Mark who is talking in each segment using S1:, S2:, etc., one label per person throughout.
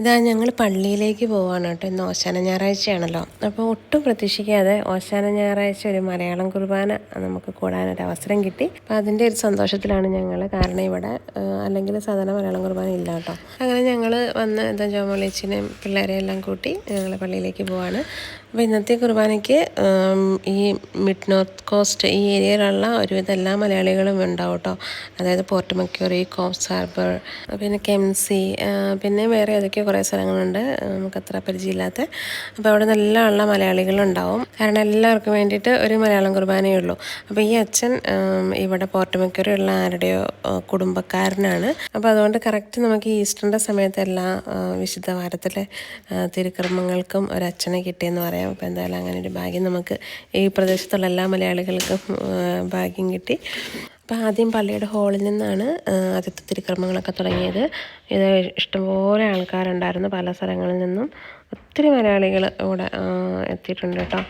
S1: ഇതാ ഞങ്ങൾ പള്ളിയിലേക്ക് പോവാണ് കേട്ടോ. ഇന്ന് ഓശാന ഞായറാഴ്ചയാണല്ലോ. അപ്പോൾ ഒട്ടും പ്രതീക്ഷിക്കാതെ ഓശാന ഞായറാഴ്ച ഒരു മലയാളം കുർബാന നമുക്ക് കൂടാനൊരു അവസരം കിട്ടി. അപ്പോൾ അതിന്റെ ഒരു സന്തോഷത്തിലാണ് ഞങ്ങൾ കാരണം ഇവിടെ അല്ലെങ്കിൽ സാധാരണ മലയാളം കുർബാന ഇല്ല കേട്ടോ. അങ്ങനെ ഞങ്ങൾ വന്ന് എന്താ ജോമോളിച്ചിനെയും പിള്ളേരെയും എല്ലാം കൂട്ടി ഞങ്ങൾ പള്ളിയിലേക്ക് പോവാണ്. അപ്പോൾ ഇന്നത്തെ കുർബാനയ്ക്ക് ഈ മിഡ് നോർത്ത് കോസ്റ്റ് ഈ ഏരിയയിലുള്ള ഒരുവിധം എല്ലാ മലയാളികളും ഉണ്ടാവും കേട്ടോ അതായത് പോർട്ട് മക്യൂറി കോപ്സ് ഹാർബർ പിന്നെ കെംസി പിന്നെ വേറെ ഏതൊക്കെയോ കുറേ സ്ഥലങ്ങളുണ്ട് നമുക്ക് അത്ര പരിചയമില്ലാത്ത. അപ്പോൾ അവിടെ നല്ല ഉള്ള മലയാളികളുണ്ടാവും. കാരണം എല്ലാവർക്കും വേണ്ടിയിട്ട് ഒരു മലയാളം കുർബാനയേ ഉള്ളൂ. അപ്പോൾ ഈ അച്ഛൻ ഇവിടെ പോർട്ട് മക്യൂറി ഉള്ള ആരുടെയോ കുടുംബക്കാരനാണ്. അപ്പോൾ അതുകൊണ്ട് കറക്റ്റ് നമുക്ക് ഈസ്റ്ററിന്റെ സമയത്ത് എല്ലാ വിശുദ്ധ വാരത്തിലെ തിരുക്കർമ്മങ്ങൾക്കും ഒരു അച്ഛനെ കിട്ടിയെന്ന് പറയാം. അപ്പോൾ എന്തായാലും അങ്ങനെ ഒരു ഭാഗ്യം നമുക്ക് ഈ പ്രദേശത്തുള്ള എല്ലാ മലയാളികൾക്കും ഭാഗ്യം കിട്ടി. അപ്പോൾ ആദ്യം പള്ളിയുടെ ഹാളിൽ നിന്നാണ് ആദ്യത്തെ തിരുക്രമങ്ങളൊക്കെ തുടങ്ങിയത്. ഇത് ഇഷ്ടംപോലെ ആൾക്കാരുണ്ടായിരുന്നു പല സ്ഥലങ്ങളിൽ നിന്നും. ഒത്തിരി മലയാളികൾ ഇവിടെ എത്തിയിട്ടുണ്ട് കേട്ടോ.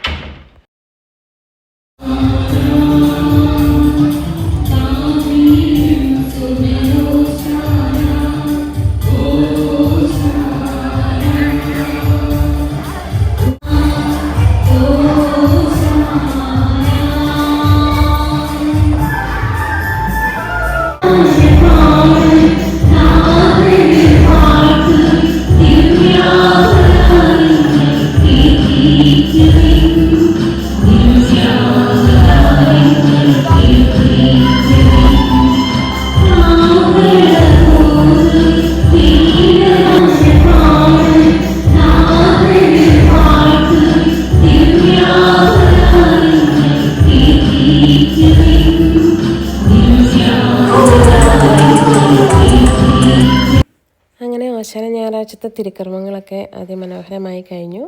S1: അങ്ങനെ ആശാന ഞായറാഴ്ചത്തെ തിരുക്കർമ്മങ്ങളൊക്കെ അതിമനോഹരമായി കഴിഞ്ഞു.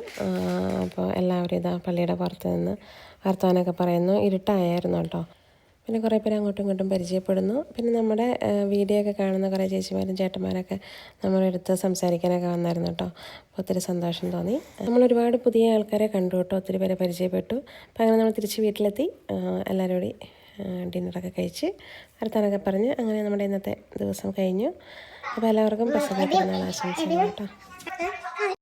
S1: അപ്പോൾ എല്ലാവരും ഇതാ പള്ളിയുടെ പുറത്ത് നിന്ന് വർത്തമാനമൊക്കെ പറയുന്നു. ഇരുട്ടായിരുന്നു കേട്ടോ. പിന്നെ കുറേ പേര് അങ്ങോട്ടും ഇങ്ങോട്ടും പരിചയപ്പെടുന്നു. പിന്നെ നമ്മുടെ വീഡിയോ ഒക്കെ കാണുന്ന കുറേ ചേച്ചിമാരും ചേട്ടന്മാരൊക്കെ നമ്മളെടുത്ത് സംസാരിക്കാനൊക്കെ വന്നായിരുന്നു കേട്ടോ. അപ്പോൾ ഒത്തിരി സന്തോഷം തോന്നി. നമ്മൾ ഒരുപാട് പുതിയ ആൾക്കാരെ കണ്ടു കേട്ടോ. ഒത്തിരി പേരെ പരിചയപ്പെട്ടു. അപ്പോൾ അങ്ങനെ നമ്മൾ തിരിച്ച് വീട്ടിലെത്തി. എല്ലാവരും കൂടി ഡിന്നറൊക്കെ കഴിച്ച് വർത്താനൊക്കെ പറഞ്ഞ് അങ്ങനെ നമ്മുടെ ഇന്നത്തെ ദിവസം കഴിഞ്ഞു. അപ്പോൾ എല്ലാവർക്കും പ്രസവം പെരുന്നാൾ കേട്ടോ.